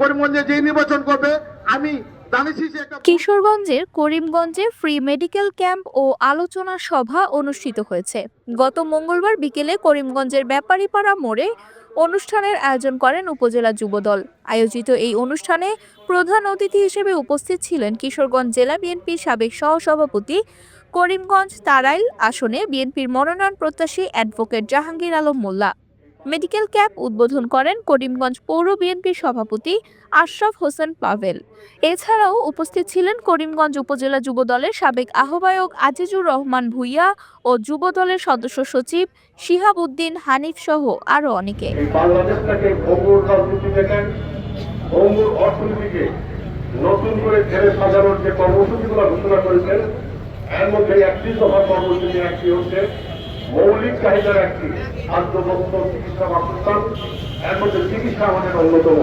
করিমগঞ্জে যে নির্বাচন করবে, আমি কিশোরগঞ্জের করিমগঞ্জে ফ্রি মেডিকেল ক্যাম্প ও আলোচনা সভা অনুষ্ঠিত হয়েছে। গত মঙ্গলবার বিকেলে করিমগঞ্জের ব্যাপারীপাড়া মোড়ে অনুষ্ঠানের আয়োজন করেন উপজেলা যুবদল। আয়োজিত এই অনুষ্ঠানে প্রধান অতিথি হিসেবে উপস্থিত ছিলেন কিশোরগঞ্জ জেলা বিএনপির সাবেক সহসভাপতি করিমগঞ্জ তারাইল, আসনে বিএনপির মনোনয়ন প্রত্যাশী advocate Jahangir Alam Mollah. Medical camp উদ্বোধন করেন করিমগঞ্জ পৌর বিএনপির সভাপতি আশরাফ হোসেন পাভেল। এছাড়াও উপস্থিত ছিলেন করিমগঞ্জ উপজেলা যুব দলের সাবেক আহ্বায়ক আজিজুর রহমান ভুইয়া ও যুব দলের সদস্য সচিব শিহাব উদ্দিন হানিফ সহ আরও অনেকে। নতুন করে সাজানোর যে কর্মসূচিগুলো ঘোষণা করেছেন, এর মধ্যে একটি কর্মসূচি একটি হচ্ছে মৌলিক চাহিদার একটি খাদ্য বস্ত্র চিকিৎসা বাসস্থান এর মধ্যে চিকিৎসা আমাদের অন্যতম।